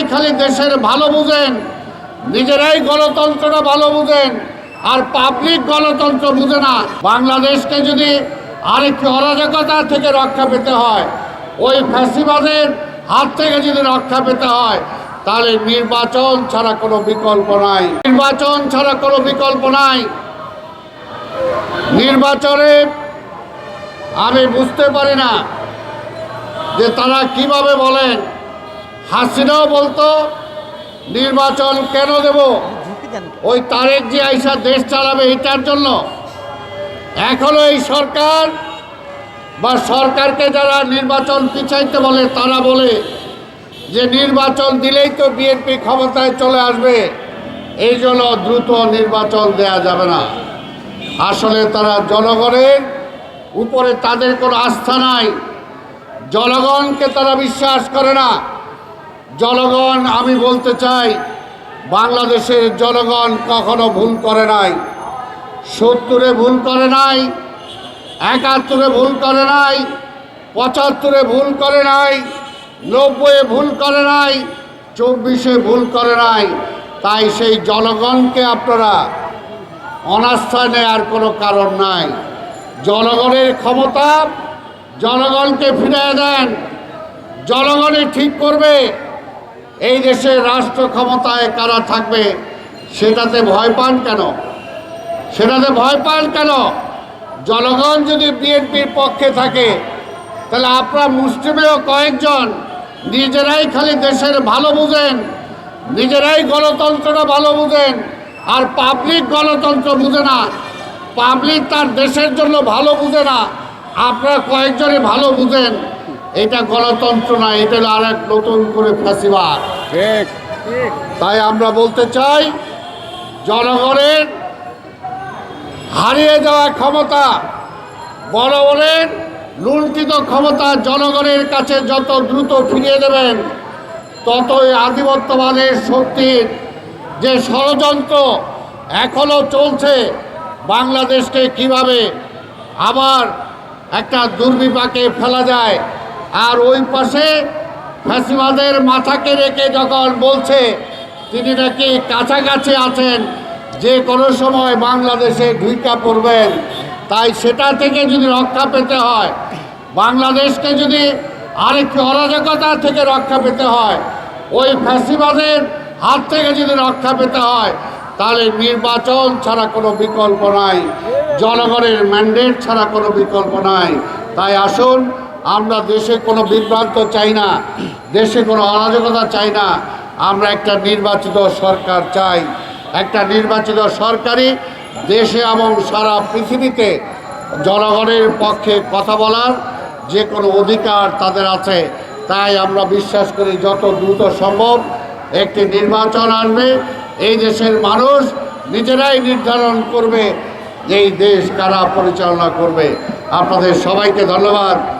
নিজেরাই খালি দেশের ভালো বুঝেন, নিজেরাই গণতন্ত্রটা ভালো বুঝেন, আর পাবলিক গণতন্ত্র বুঝে না। বাংলাদেশকে যদি আরেকটি অরাজকতা থেকে রক্ষা পেতে হয়, ওই ফ্যাসিবাদের হাত থেকে যদি রক্ষা পেতে হয়, তাহলে নির্বাচন ছাড়া কোনো বিকল্প নাই। নির্বাচন ছাড়া কোনো বিকল্প নাই। নির্বাচনে আমি বুঝতে পারি না যে তারা কীভাবে বলেন হাসিনাও বলতো, নির্বাচন কেন দেব? ওই তারেক যে আইসা দেশ চালাবে এটার জন্য। এখনও এই সরকার বা সরকারকে যারা নির্বাচন পিছাইতে বলে, তারা বলে যে নির্বাচন দিলেই তো বিএনপি ক্ষমতায় চলে আসবে। এই জন্য দ্রুত নির্বাচন দেয়া যাবে না। আসলে তারা জনগণের উপরে তাদের কোনো আস্থা নাই। জনগণকে তারা বিশ্বাস করে না। জনগণ, আমি বলতে চাই, বাংলাদেশের জনগণ কখনো ভুল করে নাই। সত্তরে ভুল করে নাই, একাত্তরে ভুল করে নাই, পঁচাত্তরে ভুল করে নাই, নব্বইয়ে ভুল করে নাই, চব্বিশে ভুল করে নাই। তাই সেই জনগণকে আপনারা অনাস্থায় নেওয়ার কোনো কারণ নাই। জনগণের ক্ষমতা, জনগণকে ফিরিয়ে দেন। জনগণই ঠিক করবে। এই দেশে রাষ্ট্র ক্ষমতায় কারা থাকবে সেটাতে ভয় পান কেন? সেটাতে ভয় পান কেন? জনগণ যদি বিএনপির পক্ষে থাকে, তাহলে আপনারা মুসলিমেও কয়েকজন নিজেরাই খালি দেশের ভালো বুঝেন, নিজেরাই গণতন্ত্রটা ভালো বুঝেন, আর পাবলিক গণতন্ত্র বুঝে না। পাবলিক তার দেশের জন্য ভালো বুঝে না। আপনারা কয়েকজনই ভালো বুঝেন। এটা গণতন্ত্র না এটা হলো আর এক নতুন করে ফাঁসিবাদ ঠিক। তাই আমরা বলতে চাই জনগণের হারিয়ে যাওয়া ক্ষমতা বড় লুণ্ঠিত ক্ষমতা জনগণের কাছে যত দ্রুত ফিরিয়ে দেবেন ততই আধিপত্যবাদের শক্তির যে ষড়যন্ত্র এখনও চলছে বাংলাদেশকে কীভাবে আবার একটা দুর্বিপাকে ফেলা যায় আর ওই পাশে ফ্যাসিবাদের মাথাকে রেখে যখন বলছে, তিনি নাকি কাছাকাছি আছেন, যে কোনো সময় বাংলাদেশে ঢুইকা পড়বেন, তাই সেটা থেকে যদি রক্ষা পেতে হয়, বাংলাদেশকে যদি আরেকটি অরাজকতা থেকে রক্ষা পেতে হয়, ওই ফ্যাসিবাদের হাত থেকে যদি রক্ষা পেতে হয়, তাহলে নির্বাচন ছাড়া কোনো বিকল্প নাই, জনগণের ম্যান্ডেট ছাড়া কোনো বিকল্প নাই। তাই আসুন আমরা দেশে কোনো বিভ্রান্ত চাই না, দেশে কোনো অরাজকতা চাই না। আমরা একটা নির্বাচিত সরকার চাই। একটা নির্বাচিত সরকারি দেশে এবং সারা পৃথিবীতে জনগণের পক্ষে কথা বলার যে কোনো অধিকার তাদের আছে। তাই আমরা বিশ্বাস করি যত দ্রুত সম্ভব একটি নির্বাচন আনবে এই দেশের মানুষ নিজেরাই নির্ধারণ করবে, এই দেশ কারা পরিচালনা করবে। আপনাদের সবাইকে ধন্যবাদ।